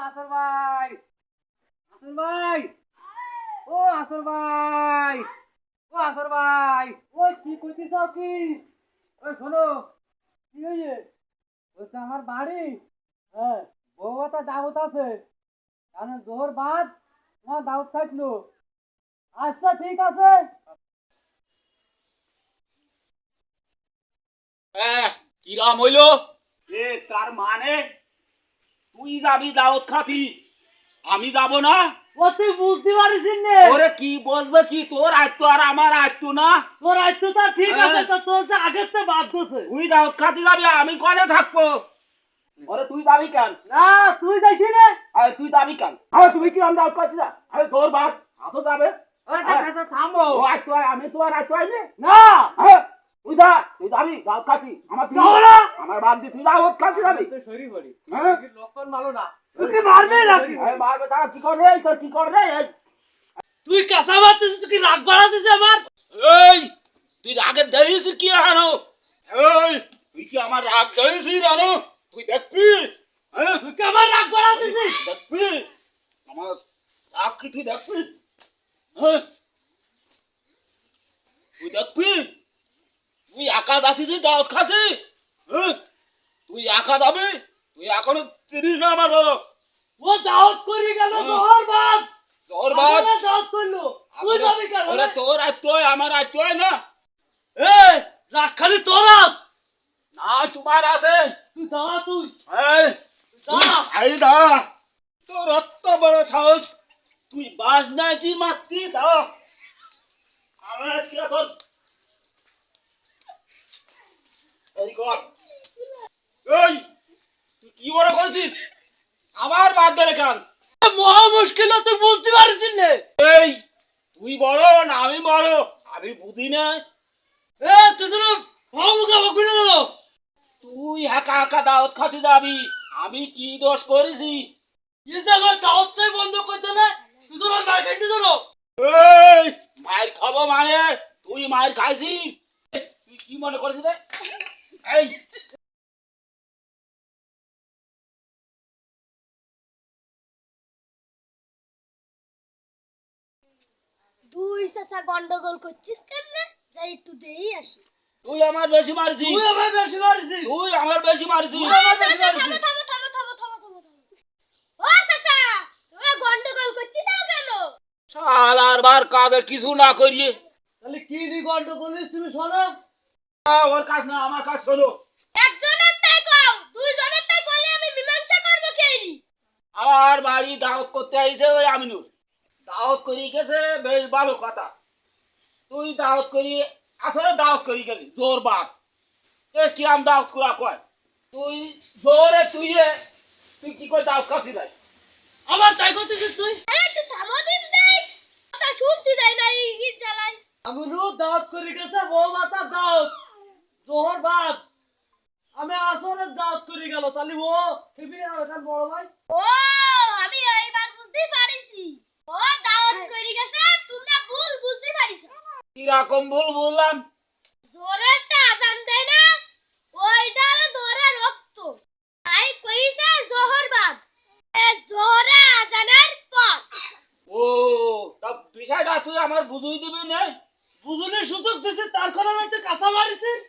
আসর ভাই। আসর ভাই। ও আসর ভাই। ও আসর ভাই। ওই কি কইতেছ কি? ওই শোনো কি হইছে? বলছে আমার বাড়ি হ্যাঁ বউ একটা দাওয়াত আছে। কারণ জোর বাদ তোমার দাওয়াত থাকল। আচ্ছা ঠিক আছে। হ্যাঁ, কিরাম হইল? এ তার মানে তুই যাবি দাওয়াত খাতি। আমি যাব না? ও তুই বুঝতে পারিস ওরে কি বলবে কি? তোর আয়ত্ত আর আমার আয়ত্ত না। তোর আইতো তো ঠিক আছে হ্যাঁ। তো তোর যে আগের তো বাদ দিছে তুই দাওয়াত খাতি যাবি আমি কনে থাকব? ওরে তুই যাবি কেন? না তুই যাইছি রে আরে তুই যাবি কেন? আরে তুমি কি আমি দাওয়াত খাতি যা? আরে তোর আসো যাবে। ওরে থামো। ও আমি তো আর আইনি না। তুই যা তুই যাবি দাওয়াত খাতি। আমার তুই আমার দি তুই দাওয়াত খাতি যাবি। হ্যাঁ? লক্ষণ না। তুই মারবে নাকি? মারবে। তারা কি করবে? এই তোর কি করবে? তুই কাঁচা মারতেছিস তুই কি রাগ বাড়াতেছিস আমার? এই তুই রাগে দেখিস কি হানো এই তুই কি আমার রাগ দেখিস তুই দেখবি? হ্যাঁ তুই কি আমার রাগ বাড়াতেছিস? দেখবি? আমার রাগ কি তুই দেখবি? হ্যাঁ তুই দেখবি? তুই একা যাচ্ছিস দাওয়াত খাসি হ্যাঁ তুই একা যাবি তুই এখনও চিনিস না আমার বাবা। ও দাওয়াত করে গেল। তোর বাপ তোর বাপ আমারে দাওয়াত করল তুই যাবি কেন? ওরা তোর আর তুই আমার আর তুই না। এই রাগ খালি তোর আস। না তোমার আছে। তুই যা তুই। এই এই দা। তোর অত বড় সাহস। তুই বাস নাইছি মারতি দা। আমার আজকে তোর এই কর। এই করেছিস আবার বাদ ধরে কান মহা মুশকিল তুই বুঝতে পারিস নে। এই তুই বড় না আমি বড়? আমি বুঝি না। এ তুই তো ভাবুকা বকুলে দিল তুই একা একা দাওয়াত খাতে যাবি আমি কি দোষ করেছি? এই যে আমার দাওয়াতটাই বন্ধ করতে না। তুই তো মার কেটে দিল এই মায়ের খাব মানে? তুই মায়ের খাইছি তুই কি মনে করেছিস রে? এই চাচা গন্ডগোল করছিস কেমনে? যাই একটু দেই আসি। তুই আমার বেশি মারছিস। তুই আমায় বেশি মারিছিস। তুই আমার বেশি মারছিস। তুই আমার বেশি মারিছিস। থামো থামো থামো থামো থামো ও চাচা তোমরা গন্ডগোল করছিস তাও কেন? শালার বার কাজের কিছু না করিয়ে। তাহলে কি নি গন্ডগোল তুমি শোনো। ওর কাজ না আমার কাজ শোনো। একজনের তাই কও দুইজনের তাই করলে আমি মীমাংসা করব কেনি আমার বাড়ি দাওয়াত করতে আইছে ওই আমিনুর। দাওয়াত করি গেছে বেশ ভালো কথা। তুই দাওয়াত করি আসলে দাওয়াত করি গেলি জোর বাপ এ কিরাম দাওয়াত করা কয়? তুই জোরে তুই তুই কি করে দাওয়াত খাতি আবার তাই করতেছিস তুই? আরে তুই থামো দিন দেই কথা শুনতে দেয় না এই গীত জ্বালাই আমি নু দাওয়াত করে গেছে বউ মাতা দাওয়াত। জোহর বাদ। আমি আসরের দাওয়াত করে গেল তাহলে ও আর বড় ভাই? ও আমি এইবার বুঝতে পারিছি ও দাওয়াত করে গেছে তোমরা ভুল বুঝতে পারিস কীরকম ভুল বললাম জোরেরটা আজান দেয় না ওইটা হলো রক্ত। তাই কইছে জোহরবাদ। এ জোরে আজানের পর। ও তা বিষয়টা তুই আমার বুঝিয়ে দিবি না? বুঝুনের সুযোগ দিছিস তার কথা না তুই কাঁচা মারিছিস